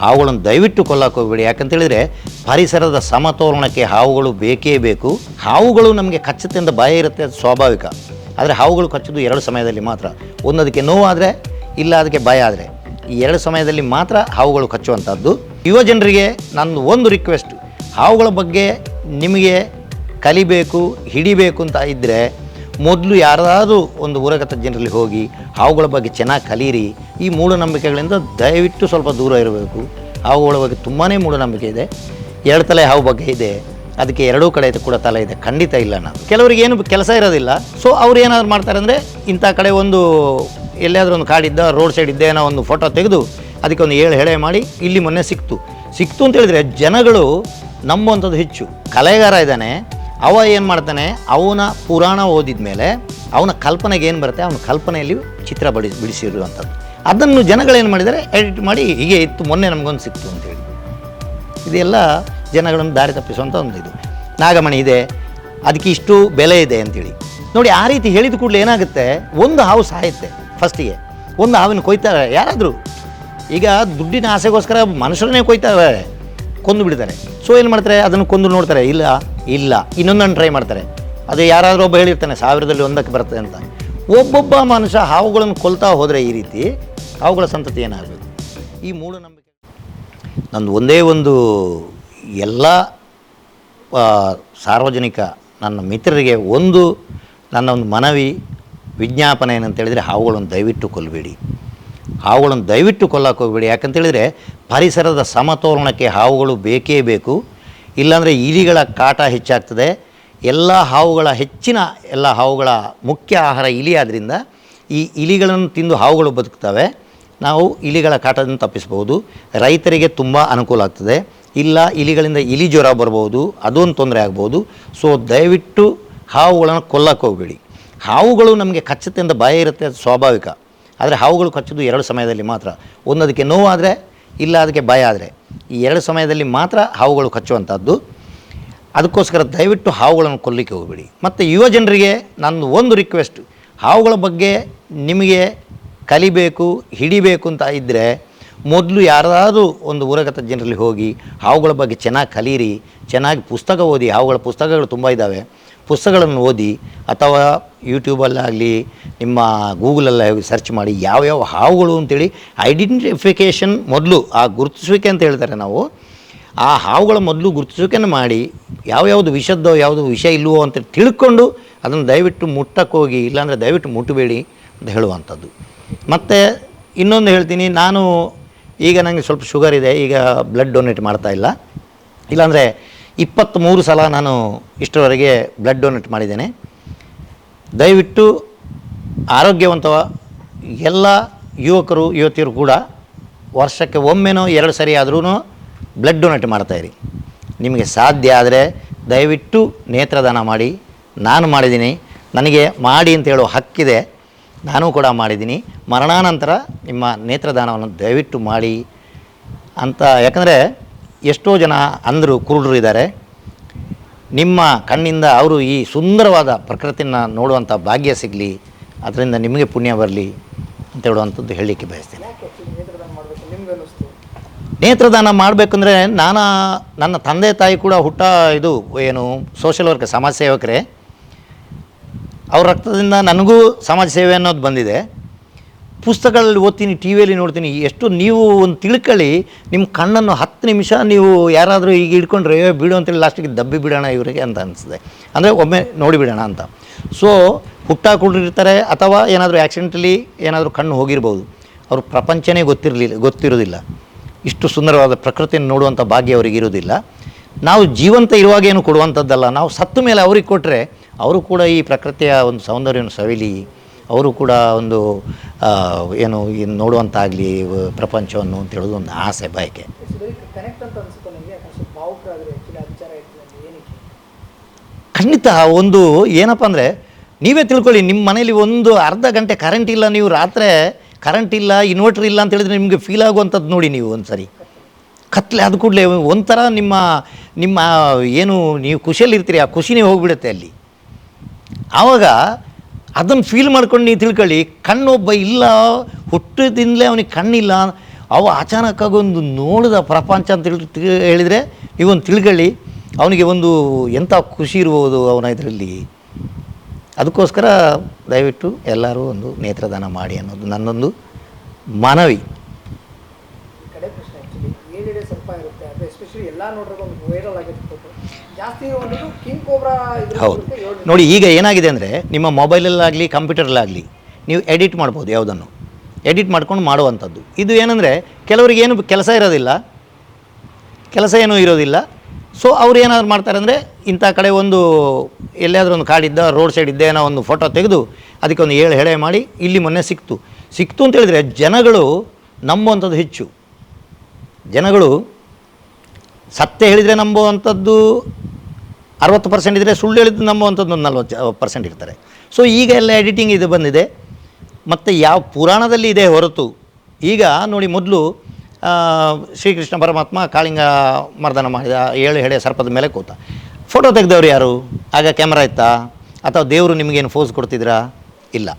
ಹಾವುಗಳನ್ನು ದಯವಿಟ್ಟು ಕೊಲ್ಲಕ್ಕೆ ಹೋಗಬೇಡಿ. ಯಾಕಂತೇಳಿದರೆ ಪರಿಸರದ ಸಮತೋಲನಕ್ಕೆ ಹಾವುಗಳು ಬೇಕೇ ಬೇಕು. ಹಾವುಗಳು ನಮಗೆ ಕಚ್ಚುತ್ತೆ ಭಯ ಇರುತ್ತೆ, ಅದು ಸ್ವಾಭಾವಿಕ. ಆದರೆ ಹಾವುಗಳು ಕಚ್ಚೋದು ಎರಡು ಸಮಯದಲ್ಲಿ ಮಾತ್ರ. ಒಂದು ಅದಕ್ಕೆ ನೋವಾದರೆ ಇಲ್ಲ ಅದಕ್ಕೆ ಭಯ ಆದರೆ. ಈ ಎರಡು ಸಮಯದಲ್ಲಿ ಮಾತ್ರ ಹಾವುಗಳು ಕಚ್ಚುವಂಥದ್ದು. ಯುವ ಜನರಿಗೆ ನನ್ನ ಒಂದು ರಿಕ್ವೆಸ್ಟ್ ಹಾವುಗಳ ಬಗ್ಗೆ ನಿಮಗೆ ಕಲಿಬೇಕು, ಹಿಡಿಬೇಕು ಅಂತ ಇದ್ದರೆ ಮೊದಲು ಯಾರಾದರೂ ಒಂದು ಊರಗತ ಜನರಲ್ಲಿ ಹೋಗಿ ಹಾವುಗಳ ಬಗ್ಗೆ ಚೆನ್ನಾಗಿ ಕಲೀರಿ, ಈ ಮೂಢನಂಬಿಕೆಗಳಿಂದ ದಯವಿಟ್ಟು ಸ್ವಲ್ಪ ದೂರ ಇರಬೇಕು. ಹಾವುಗಳ ಬಗ್ಗೆ ತುಂಬಾ ಮೂಢನಂಬಿಕೆ ಇದೆ. ಎರಡು ತಲೆ ಹಾವು ಬಗ್ಗೆ ಇದೆ. ಅದಕ್ಕೆ ಎರಡೂ ಕಡೆ ಕೂಡ ತಲೆ ಇದೆ. ಖಂಡಿತ ಇಲ್ಲ ನಾನು. ಕೆಲವರಿಗೆ ಏನು ಕೆಲಸ ಇರೋದಿಲ್ಲ. ಸೊ ಅವ್ರು ಏನಾದ್ರು ಮಾಡ್ತಾರೆ ಅಂದರೆ ಇಂಥ ಕಡೆ ಒಂದು ಎಲ್ಲಿಯಾದರೂ ಒಂದು ಕಾಡಿದ್ದ, ರೋಡ್ ಸೈಡ್ ಇದ್ದ ಏನೋ ಒಂದು ಫೋಟೋ ತೆಗೆದು ಅದಕ್ಕೆ ಒಂದು ಏಳು ಹೇಳೆ ಮಾಡಿ ಇಲ್ಲಿ ಮೊನ್ನೆ ಸಿಕ್ತು. ಸಿಕ್ತು ಅಂತ ಹೇಳಿದ್ರೆ ಜನಗಳು ನಂಬುವಂಥದ್ದು ಹೆಚ್ಚು. ಕಲೆಗಾರ ಇದ್ದಾನೆ. ಅವ ಏನು ಮಾಡ್ತಾನೆ? ಅವನ ಪುರಾಣ ಓದಿದ ಮೇಲೆ ಅವನ ಕಲ್ಪನೆಗೆ ಏನು ಬರುತ್ತೆ? ಅವನ ಕಲ್ಪನೆಯಲ್ಲಿ ಚಿತ್ರ ಬಡಿ, ಬಿಡಿಸಿರುವಂಥದ್ದು. ಅದನ್ನು ಜನಗಳೇನು ಮಾಡಿದ್ದಾರೆ? ಎಡಿಟ್ ಮಾಡಿ ಹೀಗೆ ಇತ್ತು, ಮೊನ್ನೆ ನಮಗೊಂದು ಸಿಕ್ತು ಅಂತೇಳಿ ಇದೆಲ್ಲ ಜನಗಳನ್ನು ದಾರಿ ತಪ್ಪಿಸುವಂಥ ಒಂದು ಇದು. ನಾಗಮಣಿ ಇದೆ, ಅದಕ್ಕೆ ಇಷ್ಟು ಬೆಲೆ ಇದೆ ಅಂತೇಳಿ. ನೋಡಿ, ಆ ರೀತಿ ಹೇಳಿದ ಕೂಡಲೇ ಏನಾಗುತ್ತೆ? ಒಂದು ಹಾವು ಸಾಯುತ್ತೆ ಫಸ್ಟಿಗೆ ಒಂದು ಹಾವಿನ ಕೊಯ್ತಾರೆ. ಯಾರಾದರೂ? ಈಗ ದುಡ್ಡಿನ ಆಸೆಗೋಸ್ಕರ ಮನುಷ್ಯರನ್ನೇ ಕೊಯ್ತಾರೆ, ಕೊಂದು ಬಿಡ್ತಾರೆ. ಸೊ ಏನು ಮಾಡ್ತಾರೆ? ಅದನ್ನು ಕೊಂದು ನೋಡ್ತಾರೆ. ಇಲ್ಲ ಇಲ್ಲ. ಇನ್ನೊಂದನ್ನು ಟ್ರೈ ಮಾಡ್ತಾರೆ. ಅದು ಯಾರಾದರೂ ಒಬ್ಬ ಹೇಳಿರ್ತಾನೆ, ಸಾವಿರದಲ್ಲಿ ಒಂದಕ್ಕೆ ಬರ್ತದೆ ಅಂತ. ಒಬ್ಬೊಬ್ಬ ಮನುಷ್ಯ ಹಾವುಗಳನ್ನು ಕೊಲ್ತಾ ಹೋದರೆ ಈ ರೀತಿ ಹಾವುಗಳ ಸಂತತಿ ಏನಾಗಬೇಕು? ಈ ಮೂಢನಂಬಿಕೆ ನಂದು ಒಂದೇ ಒಂದು ಎಲ್ಲ ಸಾರ್ವಜನಿಕ ನನ್ನ ಮಿತ್ರರಿಗೆ ಒಂದು ನನ್ನ ಒಂದು ಮನವಿ, ವಿಜ್ಞಾಪನೆ ಏನಂತ ಹೇಳಿದರೆ ಹಾವುಗಳನ್ನು ದಯವಿಟ್ಟು ಕೊಲ್ಲಬೇಡಿ ಹಾವುಗಳನ್ನು ದಯವಿಟ್ಟು ಕೊಲ್ಲಕ್ಕೆ ಹೋಗಬೇಡಿ. ಯಾಕಂತೇಳಿದರೆ ಪರಿಸರದ ಸಮತೋಲನಕ್ಕೆ ಹಾವುಗಳು ಬೇಕೇ ಬೇಕು. ಇಲ್ಲಾಂದರೆ ಇಲಿಗಳ ಕಾಟ ಹೆಚ್ಚಾಗ್ತದೆ. ಎಲ್ಲ ಹಾವುಗಳ ಹೆಚ್ಚಿನ ಎಲ್ಲ ಹಾವುಗಳ ಮುಖ್ಯ ಆಹಾರ ಇಲಿ ಆದ್ದರಿಂದ ಈ ಇಲಿಗಳನ್ನು ತಿಂದು ಹಾವುಗಳು ಬದುಕ್ತವೆ. ನಾವು ಇಲಿಗಳ ಕಾಟದಿಂದ ತಪ್ಪಿಸ್ಬೋದು ರೈತರಿಗೆ ತುಂಬ ಅನುಕೂಲ ಆಗ್ತದೆ. ಇಲ್ಲ ಇಲಿಗಳಿಂದ ಇಲಿ ಜ್ವರ ಬರ್ಬೋದು, ಅದೊಂದು ತೊಂದರೆ ಆಗ್ಬೋದು. ಸೊ, ದಯವಿಟ್ಟು ಹಾವುಗಳನ್ನು ಕೊಲ್ಲಕ್ಕೆ ಹೋಗಬೇಡಿ. ಹಾವುಗಳು ನಮಗೆ ಕಚ್ಚುತ್ತೆ ಅಂತ ಭಯ ಇರುತ್ತೆ, ಅದು ಸ್ವಾಭಾವಿಕ. ಆದರೆ ಹಾವುಗಳು ಕಚ್ಚೋದು ಎರಡು ಸಮಯದಲ್ಲಿ ಮಾತ್ರ. ಒಂದು ಅದಕ್ಕೆ ನೋವಾದರೆ, ಇಲ್ಲ ಅದಕ್ಕೆ ಭಯ ಆದರೆ. ಈ ಎರಡು ಸಮಯದಲ್ಲಿ ಮಾತ್ರ ಹಾವುಗಳು ಕಚ್ಚುವಂಥದ್ದು. ಅದಕ್ಕೋಸ್ಕರ ದಯವಿಟ್ಟು ಹಾವುಗಳನ್ನು ಕೊಲ್ಲಿಕ್ಕೆ ಹೋಗಬೇಡಿ. ಮತ್ತು ಯುವ ಜನರಿಗೆ ನನ್ನ ಒಂದು ರಿಕ್ವೆಸ್ಟ್ ಹಾವುಗಳ ಬಗ್ಗೆ ನಿಮಗೆ ಕಲಿಬೇಕು, ಹಿಡಿಬೇಕು ಅಂತ ಇದ್ದರೆ ಮೊದಲು ಯಾರಾದರೂ ಒಂದು ಊರಗತ ಜನರಲ್ಲಿ ಹೋಗಿ ಹಾವುಗಳ ಬಗ್ಗೆ ಚೆನ್ನಾಗಿ ಕಲೀರಿ, ಚೆನ್ನಾಗಿ ಪುಸ್ತಕ ಓದಿ, ಹಾವುಗಳ ಪುಸ್ತಕಗಳು ತುಂಬ ಇದ್ದಾವೆ ಪುಸ್ತಕಗಳನ್ನು ಓದಿ ಅಥವಾ ಯೂಟ್ಯೂಬಲ್ಲಾಗಲಿ, ನಿಮ್ಮ ಗೂಗಲಲ್ಲಿ ಹೋಗಿ ಸರ್ಚ್ ಮಾಡಿ ಯಾವ್ಯಾವ ಹಾವುಗಳು ಅಂತೇಳಿ ಐಡೆಂಟಿಫಿಕೇಷನ್ ಮೊದಲು, ಆ ಗುರುತಿಸುವಿಕೆ ಅಂತ ಹೇಳ್ತಾರೆ ನಾವು, ಆ ಹಾವುಗಳ ಮೊದಲು ಗುರುತಿಸುವಿಕೆಯನ್ನು ಮಾಡಿ ಯಾವ್ಯಾವುದು ವಿಷದ್ದೋ, ಯಾವುದು ವಿಷ ಇಲ್ಲವೋ ಅಂತ ತಿಳ್ಕೊಂಡು ಅದನ್ನು ದಯವಿಟ್ಟು ಮುಟ್ಟಕ್ಕೆ ಹೋಗಿ, ಇಲ್ಲಾಂದರೆ ದಯವಿಟ್ಟು ಮುಟ್ಟಬೇಡಿ ಅಂತ ಹೇಳುವಂಥದ್ದು. ಮತ್ತು ಇನ್ನೊಂದು ಹೇಳ್ತೀನಿ, ನಾನು ಈಗ ನನಗೆ ಸ್ವಲ್ಪ ಶುಗರ್ ಇದೆ, ಈಗ ಬ್ಲಡ್ ಡೊನೇಟ್ ಮಾಡ್ತಾ ಇಲ್ಲ. ಇಲ್ಲಾಂದರೆ ಇಪ್ಪತ್ತ್ಮೂರು ಸಲ ನಾನು ಇಷ್ಟರವರೆಗೆ ಬ್ಲಡ್ ಡೊನೇಟ್ ಮಾಡಿದ್ದೇನೆ. ದಯವಿಟ್ಟು ಆರೋಗ್ಯವಂತ ಎಲ್ಲ ಯುವಕರು ಯುವತಿಯರು ಕೂಡ ವರ್ಷಕ್ಕೆ ಒಮ್ಮೆನೋ ಎರಡು ಸರಿ ಆದ್ರೂ ಬ್ಲಡ್ ಡೊನೇಟ್ ಮಾಡ್ತಾಯಿರಿ ನಿಮಗೆ ಸಾಧ್ಯ ಆದರೆ ದಯವಿಟ್ಟು ನೇತ್ರದಾನ ಮಾಡಿ. ನಾನು ಮಾಡಿದ್ದೀನಿ. ನನಗೆ ಮಾಡಿ ಅಂತ ಹೇಳೋ ಹಕ್ಕಿದೆ. ನಾನು ಕೂಡ ಮಾಡಿದ್ದೀನಿ. ಮರಣಾನಂತರ ನಿಮ್ಮ ನೇತ್ರದಾನವನ್ನು ದಯವಿಟ್ಟು ಮಾಡಿ ಅಂತ. ಯಾಕಂದರೆ ಎಷ್ಟೋ ಜನ ಅಂದರು ಕುರುಡರು ಇದ್ದಾರೆ. ನಿಮ್ಮ ಕಣ್ಣಿಂದ ಅವರು ಈ ಸುಂದರವಾದ ಪ್ರಕೃತಿಯನ್ನು ನೋಡುವಂಥ ಭಾಗ್ಯ ಸಿಗಲಿ, ಅದರಿಂದ ನಿಮಗೆ ಪುಣ್ಯ ಬರಲಿ ಅಂತ ಹೇಳುವಂಥದ್ದು ಹೇಳಲಿಕ್ಕೆ ಬಯಸ್ತೇನೆ. ನೇತ್ರದಾನ ಮಾಡಬೇಕಂದ್ರೆ ನಾನು ನನ್ನ ತಂದೆ ತಾಯಿ ಕೂಡ ಹುಟ್ಟ ಇದು ಏನು ಸೋಷಿಯಲ್ ವರ್ಕ್ ಸಮಾಜ ಸೇವಕರೇ. ಅವ್ರ ರಕ್ತದಿಂದ ನನಗೂ ಸಮಾಜ ಸೇವೆ ಅನ್ನೋದು ಬಂದಿದೆ. ಪುಸ್ತಕಗಳಲ್ಲಿ ಓದ್ತೀನಿ ಟಿ ವಿಯಲ್ಲಿ ನೋಡ್ತೀನಿ ಎಷ್ಟು ನೀವು ಒಂದು ತಿಳ್ಕೊಳ್ಳಿ ನಿಮ್ಮ ಕಣ್ಣನ್ನು ಹತ್ತು ನಿಮಿಷ ನೀವು ಯಾರಾದರೂ ಈಗ ಹಿಡ್ಕೊಂಡ್ರೆ "ಏ, ಬಿಡು ಅಂತೇಳಿ ಲಾಸ್ಟಿಗೆ ದಬ್ಬಿ ಬಿಡೋಣ ಇವರಿಗೆ ಅಂತ ಅನಿಸ್ತದೆ ಅಂದರೆ ಒಮ್ಮೆ ನೋಡಿಬಿಡೋಣ ಅಂತ. ಸೊ ಹುಟ್ಟಾಕೊಂಡಿರ್ತಾರೆ ಅಥವಾ ಏನಾದರೂ ಆ್ಯಕ್ಸಿಡೆಂಟಲಿ ಏನಾದರೂ ಕಣ್ಣು ಹೋಗಿರ್ಬೋದು. ಅವರು ಪ್ರಪಂಚನೇ ಗೊತ್ತಿರಲಿಲ್ಲ ಗೊತ್ತಿರೋದಿಲ್ಲ. ಇಷ್ಟು ಸುಂದರವಾದ ಪ್ರಕೃತಿಯನ್ನು ನೋಡುವಂಥ ಭಾಗ್ಯ ಅವರಿಗೆ ಇರೋದಿಲ್ಲ. ನಾವು ಜೀವಂತ ಇರುವಾಗ ಏನು ಕೊಡುವಂಥದ್ದಲ್ಲ ನಾವು ಸತ್ತ ಮೇಲೆ ಅವ್ರಿಗೆ ಕೊಟ್ಟರೆ ಅವರು ಕೂಡ ಈ ಪ್ರಕೃತಿಯ ಒಂದು ಸೌಂದರ್ಯವನ್ನು ಸವಿಲಿ. ಅವರು ಕೂಡ ಒಂದು ಏನು ನೋಡುವಂತಾಗಲಿ ಪ್ರಪಂಚವನ್ನು ಅಂತ ಹೇಳೋದು ಒಂದು ಆಸೆ, ಬಯಕೆ. ಖಂಡಿತ ಒಂದು ಏನಪ್ಪ ಅಂದರೆ, ನೀವೇ ತಿಳ್ಕೊಳ್ಳಿ, ನಿಮ್ಮ ಮನೇಲಿ ಒಂದು ಅರ್ಧ ಗಂಟೆ ಕರೆಂಟ್ ಇಲ್ಲ, ನೀವು ರಾತ್ರಿ ಕರೆಂಟ್ ಇಲ್ಲ ಇನ್ವರ್ಟರ್ ಇಲ್ಲ ಅಂತ ಹೇಳಿದ್ರೆ ನಿಮಗೆ ಫೀಲ್ ಆಗುವಂಥದ್ದು ನೋಡಿ ನೀವು ಒಂದು ಸರಿ ಕತ್ಲೆ, ಅದು ಕೂಡಲೇ ಒಂಥರ ನಿಮ್ಮ ನಿಮ್ಮ ಏನು ನೀವು ಖುಷಿಯಲ್ಲಿರ್ತೀರಿ, ಆ ಖುಷಿನೇ ಹೋಗಿಬಿಡುತ್ತೆ ಅಲ್ಲಿ. ಆವಾಗ ಅದನ್ನು ಫೀಲ್ ಮಾಡ್ಕೊಂಡು ನೀವು ತಿಳ್ಕೊಳ್ಳಿ. ಕಣ್ಣೊಬ್ಬ ಇಲ್ಲ ಹುಟ್ಟದಿಂದಲೇ ಅವನಿಗೆ ಕಣ್ಣಿಲ್ಲ. ಅವ ಅಚಾನಕ್ಕಾಗಿ ಒಂದು ನೋಡಿದ ಪ್ರಪಂಚ ಅಂತ ತಿಳಿ ಹೇಳಿದರೆ ಇವನು ತಿಳ್ಕೊಳ್ಳಿ. ಅವನಿಗೆ ಒಂದು ಎಂಥ ಖುಷಿ ಇರ್ಬೋದು ಅವನ ಇದರಲ್ಲಿ. ಅದಕ್ಕೋಸ್ಕರ ದಯವಿಟ್ಟು ಎಲ್ಲರೂ ಒಂದು ನೇತ್ರದಾನ ಮಾಡಿ ಅನ್ನೋದು ನನ್ನೊಂದು ಮನವಿ. ಕಡೆ ಪ್ರಶ್ನೆ ಏನಿದೆ ಸರ್ಪ ಇರುತ್ತೆ. ಅದು ಎಸ್ಪೆಷಲಿ ಎಲ್ಲ ನೋಡಿರೋ ಒಂದು ಹೌದು. ನೋಡಿ ಈಗ ಏನಾಗಿದೆ ಅಂದರೆ ನಿಮ್ಮ ಮೊಬೈಲಲ್ಲಾಗಲಿ ಕಂಪ್ಯೂಟರಲ್ಲಾಗಲಿ ನೀವು ಎಡಿಟ್ ಮಾಡ್ಬೋದು ಯಾವುದನ್ನು. ಎಡಿಟ್ ಮಾಡ್ಕೊಂಡು ಮಾಡುವಂಥದ್ದು. ಇದು ಏನಂದರೆ ಕೆಲವರಿಗೆ ಏನು ಕೆಲಸ ಇರೋದಿಲ್ಲ. ಕೆಲಸ ಏನೂ ಇರೋದಿಲ್ಲ. ಸೊ ಅವ್ರು ಏನಾದರೂ ಮಾಡ್ತಾರೆ ಅಂದರೆ ಇಂಥ ಕಡೆ ಒಂದು ಎಲ್ಲಿಯಾದರೂ ಒಂದು ಕಾಡಿದ್ದ ರೋಡ್ ಸೈಡ್ ಇದ್ದ ಏನೋ ಒಂದು ಫೋಟೋ ತೆಗೆದು ಅದಕ್ಕೆ ಒಂದು ಏಳು ಹೆಳೆ ಮಾಡಿ ಇಲ್ಲಿ ಮೊನ್ನೆ ಸಿಕ್ತು. ಸಿಕ್ತು ಅಂತ ಹೇಳಿದರೆ ಜನಗಳು ನಂಬುವಂಥದ್ದು ಹೆಚ್ಚು. ಜನಗಳು ಸತ್ಯ ಹೇಳಿದರೆ ನಂಬುವಂಥದ್ದು ಅರವತ್ತು ಪರ್ಸೆಂಟ್ ಇದ್ದರೆ ಸುಳ್ಳು ಹೇಳಿದ್ದು ನಂಬುವಂಥದ್ದು ಒಂದು ನಲ್ವತ್ತು ಪರ್ಸೆಂಟ್ ಇರ್ತಾರೆ. ಸೊ ಈಗ ಎಲ್ಲ ಎಡಿಟಿಂಗ್ ಇದು ಬಂದಿದೆ. ಮತ್ತು ಯಾವ ಪುರಾಣದಲ್ಲಿ ಇದೆ ಹೊರತು, ಈಗ ನೋಡಿ ಮೊದಲು ಶ್ರೀಕೃಷ್ಣ ಪರಮಾತ್ಮ ಕಾಳಿಂಗ ಮರ್ದನ ಮಾಡಿದ ಏಳು ಹೆಡೆ ಸರ್ಪದ ಮೇಲೆ ಕೂತ. ಫೋಟೋ ತೆಗೆದವ್ರು ಯಾರು? ಆಗ ಕ್ಯಾಮ್ರಾ ಇತ್ತಾ? ಅಥವಾ ದೇವರು ನಿಮಗೇನು ಫೋಸ್ ಕೊಡ್ತಿದ್ರಾ? ಇಲ್ಲ.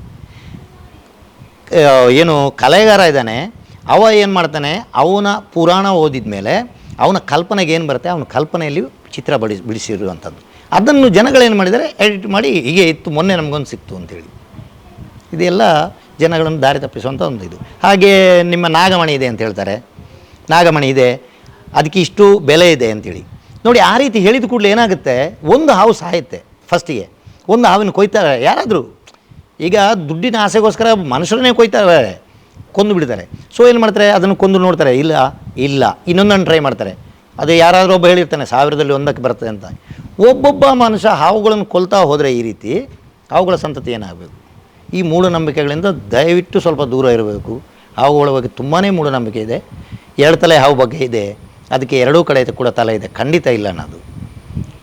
ಏನು ಕಲೆಗಾರ ಇದ್ದಾನೆ. ಅವ ಏನು ಮಾಡ್ತಾನೆ? ಅವನ ಪುರಾಣ ಓದಿದ ಮೇಲೆ ಅವನ ಕಲ್ಪನೆಗೆ ಏನು ಬರುತ್ತೆ? ಅವನ ಕಲ್ಪನೆಯಲ್ಲಿ ಚಿತ್ರ ಬಡಿ, ಬಿಡಿಸಿರುವಂಥದ್ದು. ಅದನ್ನು ಜನಗಳೇನು ಮಾಡಿದ್ದಾರೆ? ಎಡಿಟ್ ಮಾಡಿ ಹೀಗೆ ಇತ್ತು, ಮೊನ್ನೆ ನಮಗೊಂದು ಸಿಕ್ತು ಅಂತೇಳಿ. ಇದೆಲ್ಲ ಜನಗಳನ್ನು ದಾರಿ ತಪ್ಪಿಸುವಂಥ ಒಂದು ಇದು. ಹಾಗೆ ನಿಮ್ಮ ನಾಗಮಣಿ ಇದೆ ಅಂತ ಹೇಳ್ತಾರೆ. ನಾಗಮಣಿ ಇದೆ. ಅದಕ್ಕೆ ಇಷ್ಟು ಬೆಲೆ ಇದೆ ಅಂತೇಳಿ. ನೋಡಿ, ಆ ರೀತಿ ಹೇಳಿದ ಕೂಡಲೇ ಏನಾಗುತ್ತೆ? ಒಂದು ಹಾವು ಸಾಯುತ್ತೆ ಫಸ್ಟಿಗೆ. ಒಂದು ಹಾವಿನ ಕೊಯ್ತಾರೆ. ಯಾರಾದರೂ? ಈಗ ದುಡ್ಡಿನ ಆಸೆಗೋಸ್ಕರ ಮನುಷ್ಯರನ್ನೇ ಕೊಯ್ತಾರೆ. ಕೊಂದು ಬಿಡ್ತಾರೆ. ಸೊ ಏನು ಮಾಡ್ತಾರೆ? ಅದನ್ನು ಕೊಂದು ನೋಡ್ತಾರೆ. ಇಲ್ಲ ಇಲ್ಲ. ಇನ್ನೊಂದನ್ನು ಟ್ರೈ ಮಾಡ್ತಾರೆ. ಅದು ಯಾರಾದರೂ ಒಬ್ಬ ಹೇಳಿರ್ತಾನೆ, ಸಾವಿರದಲ್ಲಿ ಒಂದಕ್ಕೆ ಬರ್ತದೆ ಅಂತ. ಒಬ್ಬೊಬ್ಬ ಮನುಷ್ಯ ಹಾವುಗಳನ್ನು ಕೊಲ್ತಾ ಹೋದರೆ ಈ ರೀತಿ ಹಾವುಗಳ ಸಂತತಿ ಏನಾಗಬೇಕು? ಈ ಮೂಢನಂಬಿಕೆಗಳಿಂದ ದಯವಿಟ್ಟು ಸ್ವಲ್ಪ ದೂರ ಇರಬೇಕು. ಹಾವುಗಳ ಬಗ್ಗೆ ತುಂಬಾ ಮೂಢನಂಬಿಕೆ ಇದೆ. ಎರಡು ತಲೆ ಹಾವು ಬಗ್ಗೆ ಇದೆ. ಅದಕ್ಕೆ ಎರಡೂ ಕಡೆ ಕೂಡ ತಲೆ ಇದೆ. ಖಂಡಿತ ಇಲ್ಲ ಅನ್ನೋದು.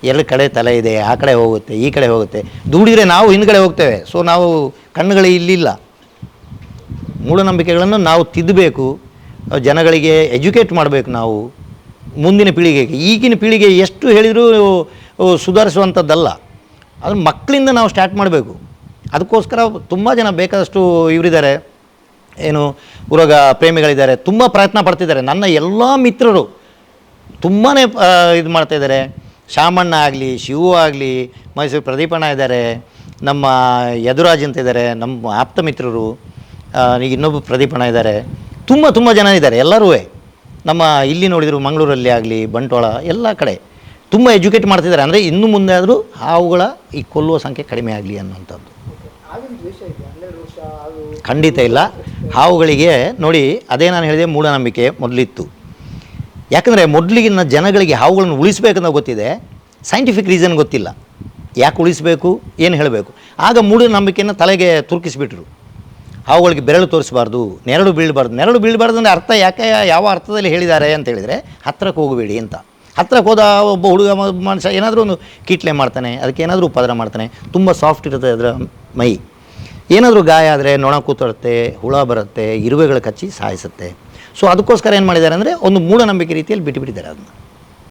ಎರಡು ಕಡೆ ತಲೆ ಇದೆ. ಆ ಕಡೆ ಹೋಗುತ್ತೆ, ಈ ಕಡೆ ಹೋಗುತ್ತೆ. ದೂಡಿದರೆ ನಾವು ಹಿಂದ್ಗಡೆ ಹೋಗ್ತೇವೆ. ಸೊ ನಾವು ಕಣ್ಣುಗಳು ಇಲ್ಲಿಲ್ಲ. ಮೂಢನಂಬಿಕೆಗಳನ್ನು ನಾವು ತಿದ್ದಬೇಕು ಜನಗಳಿಗೆ ಎಜುಕೇಟ್ ಮಾಡಬೇಕು ನಾವು ಮುಂದಿನ ಪೀಳಿಗೆಗೆ. ಈಗಿನ ಪೀಳಿಗೆ ಎಷ್ಟು ಹೇಳಿದರೂ ಸುಧಾರಿಸುವಂಥದ್ದಲ್ಲ. ಅದು ಮಕ್ಕಳಿಂದ ನಾವು ಸ್ಟಾರ್ಟ್ ಮಾಡಬೇಕು. ಅದಕ್ಕೋಸ್ಕರ ತುಂಬ ಜನ ಬೇಕಾದಷ್ಟು ಇವರಿದ್ದಾರೆ. ಏನು, ಉರಗ ಪ್ರೇಮಿಗಳಿದ್ದಾರೆ. ತುಂಬ ಪ್ರಯತ್ನ ಪಡ್ತಿದ್ದಾರೆ. ನನ್ನ ಎಲ್ಲ ಮಿತ್ರರು ತುಂಬಾ ಇದು ಮಾಡ್ತಾಯಿದ್ದಾರೆ ಶಾಮಣ್ಣ ಆಗಲಿ, ಶಿವು ಆಗಲಿ, ಮೈಸೂರು ಪ್ರದೀಪಣ್ಣ ಇದ್ದಾರೆ. ನಮ್ಮ ಯದುರಾಜ್ ಅಂತ ಇದ್ದಾರೆ. ನಮ್ಮ ಆಪ್ತ ಮಿತ್ರರು. ಈಗ ಇನ್ನೊಬ್ಬ ಪ್ರದೀಪಣ್ಣ ಇದ್ದಾರೆ. ತುಂಬ ತುಂಬ ಜನ ಇದ್ದಾರೆ, ಎಲ್ಲರೂ ನಮ್ಮ ಇಲ್ಲಿ ನೋಡಿದರು ಮಂಗಳೂರಲ್ಲಿ ಆಗಲಿ, ಬಂಟ್ವಾಳ, ಎಲ್ಲ ಕಡೆ ತುಂಬ ಎಜುಕೇಟ್ ಮಾಡ್ತಿದ್ದಾರೆ. ಅಂದರೆ ಇನ್ನು ಮುಂದೆ ಆದರೂ ಹಾವುಗಳ ಈ ಕೊಲ್ಲುವ ಸಂಖ್ಯೆ ಕಡಿಮೆ ಆಗಲಿ ಅನ್ನುವಂಥದ್ದು. ಖಂಡಿತ ಇಲ್ಲ. ಹಾವುಗಳಿಗೆ ನೋಡಿ, ಅದೇ ನಾನು ಹೇಳಿದೆ, ಮೂಢನಂಬಿಕೆ ಮೊದಲಿತ್ತು. ಯಾಕಂದರೆ ಮೊದಲಿಗಿನ ಜನಗಳಿಗೆ ಹಾವುಗಳನ್ನು ಉಳಿಸ್ಬೇಕನ್ನೋ ಗೊತ್ತಿದೆ. ಸೈಂಟಿಫಿಕ್ ರೀಸನ್ ಗೊತ್ತಿಲ್ಲ. ಯಾಕೆ ಉಳಿಸಬೇಕು, ಏನು ಹೇಳಬೇಕು? ಆಗ ಮೂಢನಂಬಿಕೆಯನ್ನು ತಲೆಗೆ ತುರುಕಿಸಿಬಿಟ್ರು. ಹಾವುಗಳಿಗೆ ಬೆರಳು ತೋರಿಸಬಾರ್ದು, ನೆರಳು ಬೀಳಬಾರ್ದು. ನೆರಳು ಬೀಳಬಾರ್ದು ಅಂದರೆ ಅರ್ಥ ಯಾಕೆ, ಯಾವ ಅರ್ಥದಲ್ಲಿ ಹೇಳಿದ್ದಾರೆ ಅಂತ ಹೇಳಿದರೆ ಹತ್ತಿರಕ್ಕೆ ಹೋಗಬೇಡಿ ಅಂತ. ಹತ್ತಿರಕ್ಕೆ ಹೋದ ಒಬ್ಬ ಹುಡುಗ ಮನುಷ್ಯ ಏನಾದರೂ ಒಂದು ಕೀಟ್ಲೆ ಮಾಡ್ತಾನೆ, ಅದಕ್ಕೆ ಏನಾದರೂ ಉಪದ್ರ ಮಾಡ್ತಾನೆ, ತುಂಬ ಸಾಫ್ಟ್ ಇರುತ್ತೆ ಅದರ ಮೈ. ಏನಾದರೂ ಗಾಯ ಆದರೆ ನೊಣ ಕೂತರುತ್ತೆ ಹುಳ ಬರುತ್ತೆ, ಇರುವೆಗಳು ಕಚ್ಚಿ ಸಾಯಿಸುತ್ತೆ. ಸೊ ಅದಕ್ಕೋಸ್ಕರ ಏನು ಮಾಡಿದ್ದಾರೆ ಅಂದರೆ, ಒಂದು ಮೂಢನಂಬಿಕೆ ರೀತಿಯಲ್ಲಿ ಬಿಟ್ಟುಬಿಟ್ಟಿದ್ದಾರೆ ಅದನ್ನು.